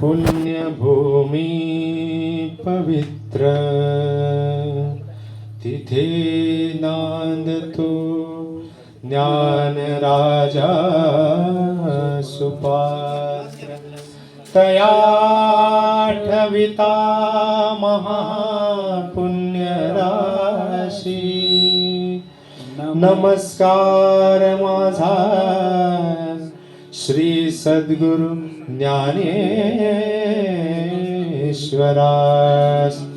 पुण्यभूमी पवित्र। तिथे नांदतो ज्ञान राजा सुपात्र। तयाठविता महापुण्यराशी। नमस्कार माझा। श्री सद्गुरु ज्ञानेश्वरास।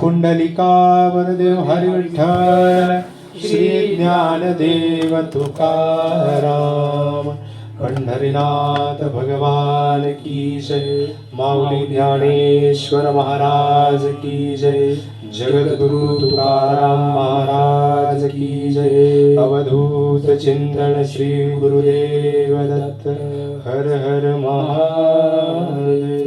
पुंडलिकावरदेव हरी विठ्ठल श्री ज्ञानदेव तुकाराम। पंढरीनाथ भगवान की जय। माऊली ज्ञानेश्वर महाराज की जय। जगद्गुरु तुकाराम महाराज की जय। अवधूत चिंतन श्री गुरुदेव दत्त। हर हर महादेव।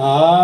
आरदना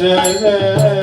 जय जय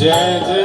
जय जय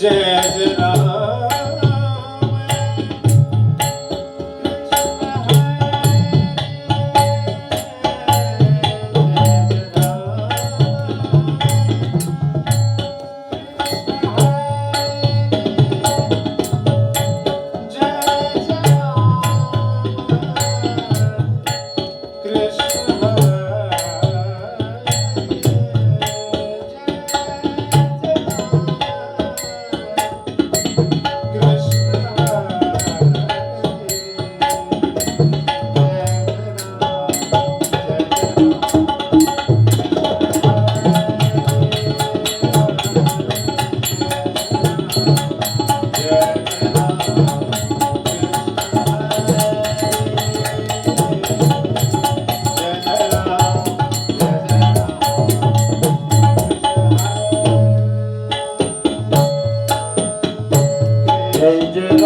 जय जय जय